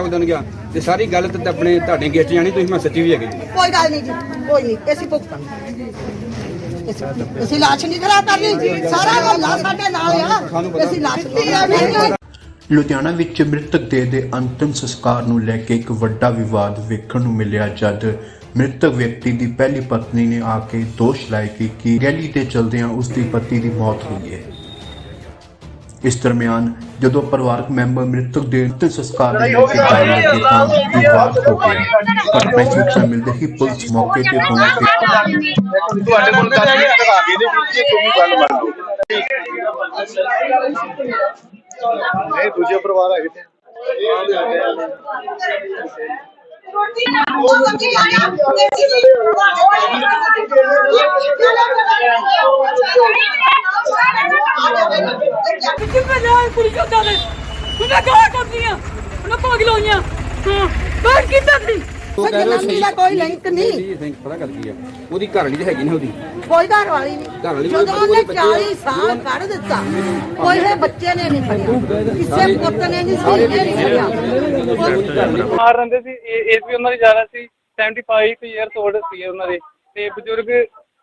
ਉਦਣ ਗਿਆ ਤੇ ਸਾਰੀ ਗੱਲ ਤੇ ਆਪਣੇ ਤੁਹਾਡੇ ਗੇਟ ਜਾਣੀ ਤੁਸੀਂ ਮੈਂ ਸੱਚੀ ਵੀ ਹੈਗੇ। ਜੀ। ਕੋਈ ਗੱਲ ਨਹੀਂ ਜੀ ਕੋਈ ਨਹੀਂ ਅਸੀਂ ਭੁਗਤਾਂਗੇ ਅਸੀਂ- ਅਸੀਂ ਲਾਸ਼ ਨਹੀਂ ਖਰਾ ਕਰਨੀ ਸਾਰਾ ਮਹੱਲਾ ਸਾਡੇ ਨਾਲ ਆ। ਅਸੀਂ ਲਾਸ਼ ਨਹੀਂ ਲੁਧਿਆਣਾ ਵਿੱਚ ਮ੍ਰਿਤਕ ਦੇਹ ਦੇ ਅੰਤਿਮ ਸੰਸਕਾਰ ਨੂੰ ਲੈ ਕੇ ਇੱਕ ਵੱਡਾ ਵਿਵਾਦ ਵੇਖਣ ਨੂੰ ਮਿਲਿਆ ਜਦ ਮ੍ਰਿਤਕ ਵਿਅਕਤੀ ਦੀ ਪਹਿਲੀ ਪਤਨੀ ਨੇ ਆ ਕੇ ਦੋਸ਼ ਲਾਇਆ ਕਿ ਕਿ ਰੈਲੀ ਤੇ ਚਲਦਿਆਂ ਉਸ ਦੀ ਪਤੀ ਦੀ ਮੌਤ ਹੋਈ ਹੈ। ਇਸ ਦਰਮਿਆਨ ਜਦੋਂ ਪਰਿਵਾਰਕ ਮੈਂਬਰ ਮ੍ਰਿਤਕ ਦੇ ਅੰਤਿਮ ਸੰਸਕਾਰ ਨੂੰ ਲੈ ਕੇ ਜਾਣ ਲੱਗੇ ਤਾਂ ਵਿਵਾਦ ਹੋ ਗਿਆ। ਘਟਨਾ ਦੀ ਸੂਚਨਾ ਮਿਲਦੇ ਹੀ ਪੁਲਿਸ ਮੌਕੇ ਤੇ ਪਹੁੰਚ ਗਈ। ਤੁਹਾਡੇ ਕੋਲ 10 ਮਿੰਟ ਤੱਕ ਆ ਗਏ ਨੇ ਤੁਸੀਂ ਗੱਲ ਮੰਨ ਲਓ ਨਹੀਂ ਦੂਜੇ ਪਰਿਵਾਰ ਹੈਗੇ ਤੇ। ਕਿੱਥੇ ਭੇਜਿਆ ਇਹ ਕੁੜੀ ਚੋਦਾ ਨੇ ਉਹਨੇ ਗਾਲਾਂ ਕੱਢਦੀਆਂ ਉਹਨੇ ਪਾਗਲ ਹੋਈਆਂ ਹਾਂ, ਬਾਹਰ ਕਿੱਦਾਂ ਦੀ ਉਹ ਕਹਿ ਰਹੇ ਜਨਾਨੀ ਦਾ ਕੋਈ ਲਿੰਕ ਨਹੀਂ ਜੀ ਸਿੰਘ ਪਤਾ ਗੱਲ ਕੀ ਆ? ਉਹਦੀ ਘਰ ਵਾਲੀ ਤੇ ਹੈਗੀ ਨਾ ਉਹਦੀ। ਕੋਈ ਘਰ ਵਾਲੀ ਨਹੀਂ। ਘਰ ਵਾਲੀ ਜਦੋਂ ਉਹਨੇ ਬੱਚੇ- 40 ਸਾਲ ਕੱਢ ਦਿੱਤਾ ਕੋਈ ਇਹ ਬੱਚੇ ਨੇ ਨਹੀਂ ਫੜਿਆ ਕਿਸੇ ਪੁੱਤ ਨੇ ਨਹੀਂ ਸੀ ਨਹੀਂ ਫੜਿਆ ਮਾਰ ਰਹਿੰਦੇ ਸੀ ਏਜ ਵੀ ਉਹਨਾਂ ਦੀ ਜ਼ਿਆਦਾ ਸੀ 75 ਇਅਰਸ 올ਡ ਸੀ ਉਹਨਾਂ ਦੇ। ਤੇ ਬਜ਼ੁਰਗ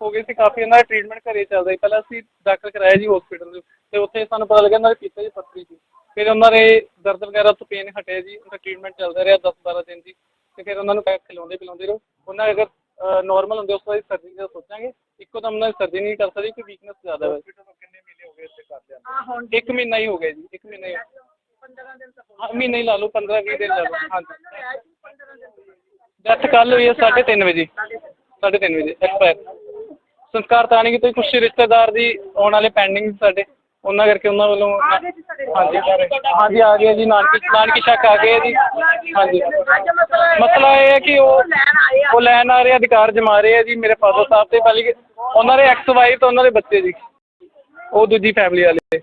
ਹੋ ਗਏ ਸੀ ਕਾਫੀ ਉਹਨਾਂ ਦਾ ਟ੍ਰੀਟਮੈਂਟ ਘਰੇ ਚੱਲਦਾ ਸੀ। ਪਹਿਲਾਂ ਅਸੀਂ ਦਾਖਲ ਕਰਾਇਆ ਜੀ ਹਸਪੀਟਲ ਤੇ ਉੱਥੇ ਸਾਨੂੰ ਪਤਾ ਲੱਗਿਆ ਉਹਨਾਂ ਦੇ ਪਿੱਤੇ 'ਚ ਪੱਥਰੀ ਸੀ ਫਿਰ ਉਹਨਾਂ ਦੇ ਦਰਦ ਵਗੈਰਾ ਤੋਂ ਪੇਨ ਹਟਿਆ ਜੀ ਉਹਦਾ ਟ੍ਰੀਟਮੈਂਟ ਚੱਲਦਾ ਰਿਹਾ 10 12 ਦਿਨ ਜੀ। ਤੇ ਫਿਰ ਉਹਨਾਂ ਨੂੰ ਪੈਕ ਖਿਲਾਉਂਦੇ ਪਿਲਾਉਂਦੇ ਰਹੋ। ਉਹਨਾਂ ਅਗਰ ਨਾਰਮਲ ਹੁੰਦੇ ਉਸ ਤੋਂ ਬਾਅਦ ਸਰਜਰੀ ਦਾ ਸੋਚਾਂਗੇ। ਇੱਕੋ ਦਮ ਨਾਲ ਸਰਜਰੀ ਨਹੀਂ ਕਰ ਸਕਦੇ ਕਿ ਵੀਕਨੈਸ ਜ਼ਿਆਦਾ ਹੈ ਹਸਪੀਟਲ ਤੋਂ ਕਿੰਨੇ ਮਹੀਨੇ ਹੋ ਗਏ ਇੱਥੇ ਕਰਦੇ ਇੱਕ ਮਹੀਨਾ ਹੀ ਹੋ ਗਿਆ ਜੀ ਇੱਕ ਮਹੀਨਾ ਹੀ 15 ਦਿਨ ਹਾਂ ਮਹੀਨਾ ਹੀ ਲਾ ਲਓ 15 20 ਦਿਨ ਲਾ ਲਓ। ਹਾਂਜੀ। ਡੈਥ ਕੱਲ ਹੋਈ ਹੈ 3:30 ਵਜੇ। 3:30 ਵਜੇ ਐਕਸਪਾਇਰ ਸੰਸਕਾਰ ਤਾਂ ਨਹੀਂ ਕਿਤੇ ਕੁਝ ਰਿਸ਼ਤੇਦਾਰ ਦੀ ਆਉਣ ਵਾਲੇ ਪੈਂਡਿੰਗ ਸਾਡੇ। ਉਹਨਾਂ ਕਰਕੇ ਉਹਨਾਂ ਵੱਲੋਂ ਹਾਂਜੀ ਹਾਂਜੀ ਆ ਗਏ ਜੀ ਨਾਨਕੀ ਨਾਨਕੀ ਸ਼ੱਕ ਆ ਗਏ ਜੀ। ਹਾਂਜੀ। ਮਸਲਾ ਇਹ ਹੈ ਕਿ ਉਹ ਉਹ ਲੈਣ ਆ। ਰਹੇ ਅਧਿਕਾਰ ਜਮਾ ਰਹੇ ਆ ਜੀ ਮੇਰੇ ਫਾਦਰ ਸਾਹਿਬ ਤੇ ਪਹਿਲੀ ਕਿ- ਉਹਨਾਂ ਦੇ ਐਕਸ ਵਾਈਫ ਤੇ ਉਹਨਾਂ ਦੇ ਬੱਚੇ ਜੀ। ਉਹ ਦੂਜੀ ਫੈਮਿਲੀ ਵਾਲੇ।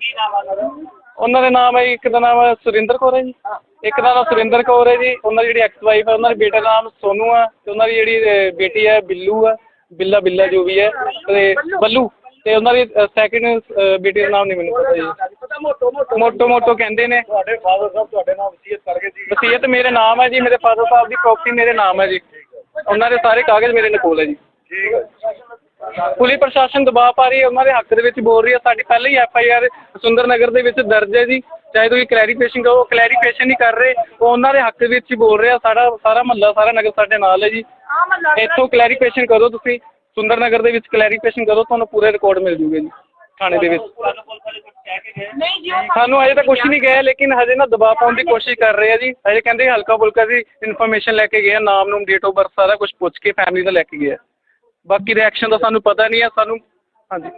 ਉਹਨਾਂ ਦੇ ਨਾਮ ਹੈ ਇੱਕ ਦਾ ਨਾਮ ਸੁਰਿੰਦਰ ਕੌਰ ਹੈ ਜੀ। ਇੱਕ ਦਾ ਨਾਮ ਸੁਰਿੰਦਰ ਕੌਰ ਹੈ ਜੀ। ਉਹਨਾਂ ਦੀ ਜਿਹੜੀ ਐਕਸ ਵਾਈਫ ਹੈ ਉਹਨਾਂ ਦੇ ਬੇਟੇ ਦਾ ਨਾਮ ਸੋਨੂ ਆ। ਤੇ ਉਹਨਾਂ ਦੀ ਜਿਹੜੀ ਬੇਟੀ ਹੈ ਬਿੱਲੂ ਆ। ਬਿੱਲਾ ਬਿੱਲਾ ਜੋ ਵੀ ਹੈ। ਤੇ ਬੱਲੂ। ਤੇ ਉਹਨਾਂ ਦੀ ਸੈਕਿੰਡ ਬੇਟੀ ਦਾ ਨਾਮ ਨਹੀਂ ਮੈਨੂੰ ਪਤਾ ਜੀ। ਮੋਟੋ ਮੋਟੋ ਕਹਿੰਦੇ ਨੇ। ਤੁਹਾਡੇ ਫਾਦਰ ਸਾਹਿਬ ਤੁਹਾਡੇ ਨਾਮ ਵਸੀਅਤ ਕਰਕੇ ਜੀ। ਵਸੀਅਤ ਮੇਰੇ ਨਾਮ ਹੈ ਜੀ ਮੇਰੇ ਫਾਦਰ ਸਾਹਿਬ ਦੀ ਪ੍ਰਾਪਰਟੀ ਮੇਰੇ ਨਾਮ ਹੈ ਜੀ। ਉਹਨਾਂ ਦੇ ਸਾਰੇ ਕਾਗਜ਼ ਮੇਰੇ ਕੋਲ ਹੈ ਜੀ। ਠੀਕ ਹੈ ਪੁਲਿਸ ਪ੍ਰਸ਼ਾਸਨ ਦਬਾਅ ਪਾ ਰਹੀ ਹੈ ਉਹਨਾਂ ਦੇ ਹੱਕ ਦੇ ਵਿੱਚ ਬੋਲ ਰਹੀ ਹੈ। ਸਾਡੀ ਪਹਿਲਾਂ ਹੀ F I R Sundar Nagar ਦੇ ਵਿੱਚ ਦਰਜ ਹੈ ਜੀ। ਚਾਹੇ ਤੁਸੀਂ ਕਲੈਰੀਫਿਕੇਸ਼ਨ ਕਰੋ ਕਲੈਰੀਫਿਕੇਸ਼ਨ ਨਹੀਂ ਕਰ ਰਹੇ। ਉਹ ਉਹਨਾਂ ਦੇ ਹੱਕ ਵਿੱਚ ਹੀ ਬੋਲ ਰਹੇ। ਆ ਸਾਡਾ ਸਾਰਾ ਮਹੱਲਾ ਸਾਰਾ ਨਗਰ ਸਾਡੇ ਨਾਲ ਹੈ ਜੀ। ਇੱਥੋਂ ਕਲੈਰੀਫਿਕੇਸ਼ਨ ਕਰੋ ਤੁਸੀਂ। ਸੁੰਦਰ ਨਗਰ ਦੇ ਵਿੱਚ ਕਲੈਰੀਫਿਕੇਸ਼ਨ ਕਰੋ ਤੁਹਾਨੂੰ ਪੂਰੇ ਰਿਕਾਰਡ ਮਿਲ ਜੂਗੇ ਜੀ ਥਾਣੇ ਦੇ ਵਿੱਚ? ਸਾਨੂੰ ਅਜੇ ਤਾਂ ਕੁਝ ਨਹੀਂ ਗਿਆ ਲੇਕਿਨ ਹਜੇ ਨਾ ਦਬਾਅ ਪਾਉਣ ਦੀ ਕੋਸ਼ਿਸ਼ ਕਰ ਰਹੇ ਆ ਜੀ। ਹਜੇ ਕਹਿੰਦੇ ਹਲਕਾ ਫੁਲਕਾ ਦੀ ਇਨਫੋਰਮੇਸ਼ਨ ਲੈ ਕੇ ਗਏ ਆ ਨਾਮ ਨੂੰ ਡੇਟ ਆਫ ਬਰਥ ਸਾਰਾ ਕੁਝ ਪੁੱਛ ਕੇ ਫੈਮਿਲੀ ਦਾ ਲੈ ਕੇ ਗਏ ਆ। ਬਾਕੀ ਰਿਐਕਸ਼ਨ ਦਾ ਸਾਨੂੰ ਪਤਾ ਨਹੀਂ ਹੈ ਸਾਨੂੰ ਹਾਂਜੀ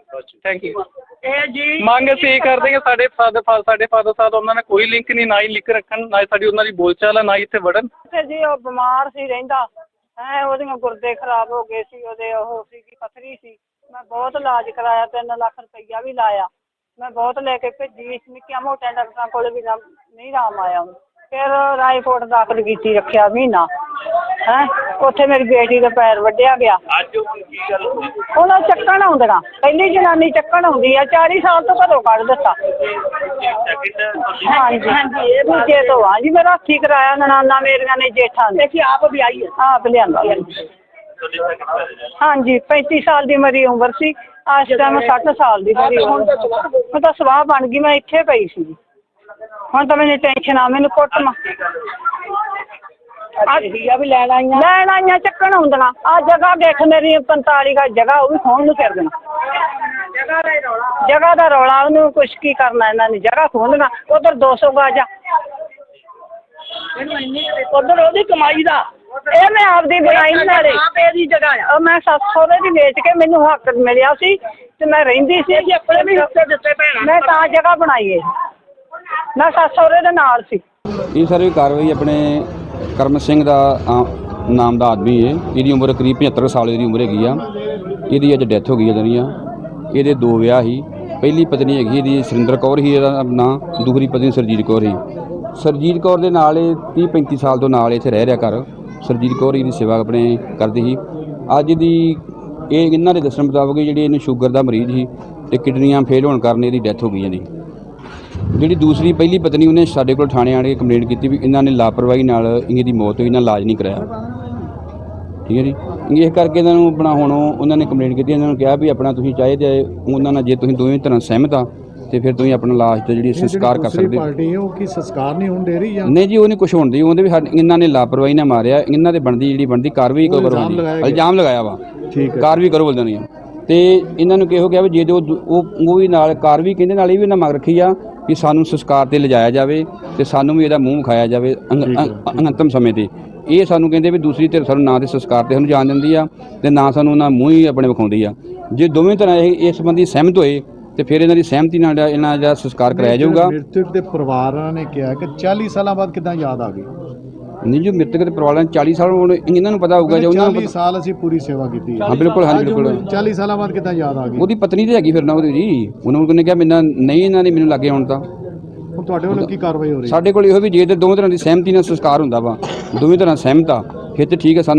ਥੈਂਕ ਯੂ ਇਹ ਜੀ ਮੰਗ ਅਸੀਂ ਇਹ ਕਰਦੇ ਹਾਂ ਸਾਡੇ ਫਾਦਰ ਸਾਡੇ ਫਾਦਰ ਸਾਹਿਬ ਉਹਨਾਂ ਨਾਲ ਕੋਈ ਲਿੰਕ ਨਹੀਂ ਨਾ ਹੀ ਲਿਖ ਰੱਖਣ ਨਾ ਹੀ ਸਾਡੀ ਉਹਨਾਂ ਦੀ ਬੋਲਚਾਲ ਹੈ ਨਾ ਹੀ ਇੱਥੇ ਵੜਨ। ਤੇ ਜੀ ਉਹ ਬਿਮਾਰ ਸੀ ਰਹਿੰਦਾ। ਹੈ ਉਹਦੀਆਂ ਗੁਰਦੇ ਖਰਾਬ ਹੋ ਗਏ ਸੀ, ਉਹਦੇ ਉਹ ਸੀਗੀ ਕੀ ਪਥਰੀ ਸੀ। ਮੈਂ ਬਹੁਤ ਇਲਾਜ ਕਰਾਇਆ 3 ਲੱਖ ਰੁਪਈਆ ਵੀ ਲਾਇਆ। ਮੈਂ ਬਹੁਤ ਲੈ ਕੇ ਭੇਜੀ ਨਿੱਕੀਆਂ ਮੋਟੀਆਂ ਡਾਕਟਰਾਂ ਕੋਲ ਵੀ ਨਾ- ਨਹੀਂ ਆਰਾਮ ਆਇਆ ਉਹਨੂੰ। ਫਿਰ ਰਾਏਕੋਟ ਦਾਖਲ ਕੀਤੀ ਰੱਖਿਆ ਮਹੀਨਾ ਹੈ ਉੱਥੇ ਮੇਰੀ ਬੇਟੀ ਦਾ ਪੈਰ ਵੱਢਿਆ ਗਿਆ। ਅੱਜ ਹੁਣ ਕੀ ਗੱਲ ਹੋਈ? ਉਹਨਾਂ ਚੱਕਣ ਆਉਂਦੀਆਂ ਪਹਿਲੀ ਜਨਾਨੀ ਚੱਕਣ ਆਉਂਦੀ ਆ 40 ਸਾਲ ਤੋਂ ਘਰੋਂ ਕੱਢ ਦਿੱਤਾ। ਹਾਂਜੀ ਹਾਂਜੀ ਇਹ ਦੂਜੇ ਤੋਂ ਆ। ਜੀ ਮੇਰਾ ਹੱਥੀ ਕਰਾਇਆ ਨਨਾਨਾ ਮੇਰੀਆਂ ਨੇ ਜੇਠਾਂ ਨੇ। ਦੇਖੀ ਆਪ ਵੀ ਆਈ ਹੈ। ਆਪ ਲਿਆਂਦਾ ਹਾਂਜੀ 35 ਸਾਲ ਦੀ ਮੇਰੀ ਉਮਰ ਸੀ ਅੱਜ ਟਾਈਮ 60 ਸਾਲ ਦੀ ਮੇਰੀ ਉਮਰ ਮੈਂ ਤਾਂ ਸਵਾਹ ਬਣ ਗਈ ਮੈਂ ਇੱਥੇ ਪਈ ਸੀ। ਹੁਣ ਤਾਂ ਮੈਨੂੰ ਟੈਨਸ਼ਨ ਆ ਮੈਨੂੰ ਕੁੱਟ ਮਾ। ਆ ਵੀ ਲੈਣ ਆਈਆਂ। ਲੈਣ ਆਈਆਂ ਚੱਕਣ ਆਉਂਦੀਆਂ। ਆ ਜਗ੍ਹਾ ਦੇਖ ਮੇਰੀ 45 ਦਾ ਜਗ੍ਹਾ ਉਹ ਵੀ ਖੋਣ ਨੂੰ ਫਿਰ ਦੇਣਾ ਜਗ੍ਹਾ ਦਾ ਰੌਲਾ। ਜਗ੍ਹਾ ਦਾ ਰੌਲਾ ਉਹਨੂੰ ਕੁਛ ਕੀ ਕਰਨਾ ਇਹਨਾਂ ਨੇ ਜਗ੍ਹਾ ਖੋਲਣਾ ਉਧਰ 200 ਗਾਜਾ ਉਧਰ ਉਹਦੀ ਕਮਾਈ ਦਾ। ਇਹ ਮੈਂ ਆਪਦੀ ਬਣਾਈ ਨਾਲੇ। ਦੀ ਜਗ੍ਹਾ ਆ। ਮੈਂ ਸੱਸ ਸਹੁਰੇ ਦੀ ਵੇਚ ਕੇ ਮੈਨੂੰ ਹੱਕ ਮਿਲਿਆ ਸੀ ਤੇ ਮੈਂ ਰਹਿੰਦੀ ਸੀ। ਜੀ ਆਪਣੇ ਵੀ ਹਿੱਸੇ ਦਿੱਤੇ ਭੈਣਾਂ। ਮੈਂ ਤਾਂ ਜਗ੍ਹਾ ਬਣਾਈ ਇਹ ਮੈਂ ਸੱਸ ਸਹੁਰੇ ਦੇ ਨਾਲ ਸੀ। ਇਹ ਸਾਰੀ ਕਾਰਵਾਈ ਆਪਣੇ ਕਰਮ ਸਿੰਘ ਦਾ ਆ, ਨਾਮ ਦਾ ਆਦਮੀ ਹੈ ਇਹਦੀ ਉਮਰ ਕਰੀਬ 75 ਸਾਲ ਦੀ ਉਮਰ ਹੈਗੀ ਆ। ਇਹਦੀ ਅੱਜ ਡੈਥ ਹੋ ਗਈ ਹੈ ਜਣੀ ਆ। ਇਹਦੇ ਦੋ ਵਿਆਹ ਸੀ। ਪਹਿਲੀ ਪਤਨੀ ਹੈਗੀ ਇਹਦੀ ਸੁਰਿੰਦਰ ਕੌਰ ਹੀ ਇਹਦਾ ਨਾਂ। ਦੂਸਰੀ ਪਤਨੀ ਸਰਜੀਤ ਕੌਰ ਸੀ। ਸਰਜੀਤ ਕੌਰ ਦੇ ਨਾਲ ਇਹ 30 35 ਸਾਲ ਤੋਂ ਨਾਲ ਇੱਥੇ ਰਹਿ ਰਿਹਾ ਘਰ। ਸਰਜੀਤ ਕੌਰ ਇਹਦੀ ਸੇਵਾ ਆਪਣੇ ਕਰਦੀ ਸੀ। ਅੱਜ ਦੀ ਇਹ ਇਹਨਾਂ ਦੇ ਦੱਸਣ ਮੁਤਾਬਕ ਜਿਹੜੀ ਇਹਨੂੰ ਸ਼ੂਗਰ ਦਾ ਮਰੀਜ਼ ਸੀ ਤੇ ਕਿਡਨੀਆਂ ਫੇਲ ਹੋਣ ਕਾਰਨ ਇਹਦੀ ਡੈਥ ਹੋ ਗਈ ਇਹਦੀ ਜਿਹੜੀ ਦੂਸਰੀ ਪਹਿਲੀ ਪਤਨੀ ਉਹਨੇ ਸਾਡੇ ਕੋਲ ਥਾਣੇ ਆਣ ਕੇ ਕੰਪਲੇਂਟ ਕੀਤੀ ਵੀ ਇਹਨਾਂ ਨੇ ਲਾਪਰਵਾਹੀ ਨਾਲ ਇਹਦੀ ਮੌਤ ਹੋਈ ਇਹਨਾਂ ਇਲਾਜ ਨਹੀਂ ਕਰਾਇਆ। ਠੀਕ ਹੈ ਜੀ? ਇਸ ਕਰਕੇ ਇਹਨਾਂ ਨੂੰ ਆਪਣਾ ਹੁਣ ਉਹ- ਉਹਨਾਂ ਨੇ ਕੰਪਲੇਂਟ ਕੀਤੀ ਇਹਨਾਂ ਨੂੰ ਕਿਹਾ ਵੀ ਆਪਣਾ ਤੁਸੀਂ ਚਾਹੇ ਤੇ ਉਹਨਾਂ ਨਾਲ ਜੇ ਤੁਸੀਂ ਦੋਵੇਂ ਤਰ੍ਹਾਂ ਸਹਿਮਤ ਆ ਤੇ ਫਿਰ ਤੁਸੀਂ ਆਪਣਾ ਲਾਸ਼ ਤੇ ਜਿਹੜੀ ਸੰਸਕਾਰ ਕਰ ਸਕਦੇ ਹੋ। ਪਾਰਟੀ ਉਹ ਕੀ ਸੰਸਕਾਰ ਨਹੀਂ ਹੋਣ ਦੇ ਰਹੀ ਜਾਂ ਨਹੀਂ ਜੀ ਉਹ ਨਹੀਂ ਕੁਝ ਹੋਣ ਦੀ ਉਹਦੇ ਵੀ ਇਹਨਾਂ ਨੇ ਲਾਪਰਵਾਹੀ ਨਾਲ ਮਾਰਿਆ ਇਹਨਾਂ ਦੇ ਬਣਦੀ ਜਿਹੜੀ ਬਣਦੀ ਕਾਰਵਾਈ ਕਰੋ ਇਲਜ਼ਾਮ ਲਗਾਇਆ ਵਾ। ਠੀਕ ਹੈ। ਕਾਰਵਾਈ ਕਰੋ ਬੋਲਦੇ ਨਹੀਂ। ਤੇ ਇਹਨਾਂ ਨੂੰ ਕਿਹੋ ਗਿਆ ਵੀ ਜੇ ਦੂ- ਉਹ ਉਹ ਵੀ ਨਾਲ ਕਾਰਵਾਈ ਕਹਿੰਦੇ ਨਾਲ ਇਹ ਵੀ ਉਹਨਾਂ ਮੰਗ ਰੱਖੀ ਆ ਕਿ ਸਾਨੂੰ ਸੰਸਕਾਰ ਤੇ ਲਿਜਾਇਆ ਜਾਵੇ ਤੇ ਸਾਨੂੰ ਵੀ ਇਹਦਾ ਮੂੰਹ ਵਿਖਾਇਆ ਜਾਵੇ ਅੰਤਮ ਸਮੇਂ ਤੇ। ਇਹ ਸਾਨੂੰ ਕਹਿੰਦੇ ਵੀ ਦੂਸਰੀ ਧਿਰ ਸਾਨੂੰ ਨਾ ਦੇ ਸੰਸਕਾਰ ਤੇ ਸਾਨੂੰ ਜਾਣ ਦਿੰਦੀ ਆ ਤੇ ਨਾ ਸਾਨੂੰ ਉਹਨਾਂ ਮੂੰਹ ਹੀ ਆਪਣੇ ਵਿਖਾਉਂਦੀ ਆ। ਜੇ ਦੋਵੇਂ ਤਰ੍ਹਾਂ ਇਹ ਇਸ ਸੰਬੰਧੀ ਸਹਿਮਤ ਹੋਏ ਤੇ ਫਿਰ ਇਹਨਾਂ ਦੀ ਸਹਿਮਤੀ ਨਾਲ ਇਹਨਾਂ ਦਾ ਸੰਸਕਾਰ ਕਰਾਇਆ ਜਾਊਗਾ। ਮ੍ਰਿਤਕ ਦੇ ਪਰਿਵਾਰਾਂ ਨੇ ਕਿਹਾ ਕਿ 40 ਸਾਲਾਂ ਬਾਅਦ ਕਿਦਾਂ ਯਾਦ ਆ ਗਈ? ਨਹੀਂ ਜੋ ਮ੍ਰਿਤਕ ਦੇ ਪਰਿਵਾਰਾਂ 40 ਸਾਲ ਹੁਣ ਇਹਨਾਂ ਨੂੰ ਪਤਾ ਹੋਊਗਾ ਜੇ ਉਹਨਾਂ ਨੂੰ 40 ਪਤਾ- ਸਾਲ ਅਸੀਂ ਪੂਰੀ ਸੇਵਾ ਕੀਤੀ ਹੈ। ਹਾਂ ਬਿਲਕੁਲ ਹਾਂ ਬਿਲਕੁਲ। 40 ਸਾਲਾਂ ਬਾਅਦ ਕਿਦਾਂ ਯਾਦ ਆ ਗਈ? ਉਹਦੀ ਪਤਨੀ ਤੇ ਹੈਗੀ ਫਿਰ ਨਾ ਉਹਦੀ ਜੀ। ਉਹਨਾਂ ਨੂੰ ਕਿਹਾ ਮੈਨਾਂ ਨਹੀਂ ਇਹਨਾਂ ਨੇ ਮੈਨੂੰ ਲੱਗੇ ਹੁਣ ਤਾਂ ਹੁਣ ਤੁਹਾਡੇ ਵੱਲੋਂ ਕੀ ਕਾਰਵਾਈ ਹੋ ਰਹੀ ਹੈ? ਸਾਡੇ ਕੋਲ ਇਹੋ ਵੀ ਜੇ ਤੇ ਦੋਵੇਂ ਤਰ੍ਹਾਂ ਦੀ ਸਹਿਮਤੀ ਨਾਲ ਸੰਸਕਾਰ ਹੁੰਦਾ ਵਾ। ਦੋਵੇਂ ਤਰ੍ਹਾਂ ਸਹਿਮਤ ਆ। ਫਿਰ ਤੇ ਠੀਕ ਹੈ ਸਾਨੂੰ ਕੋਈ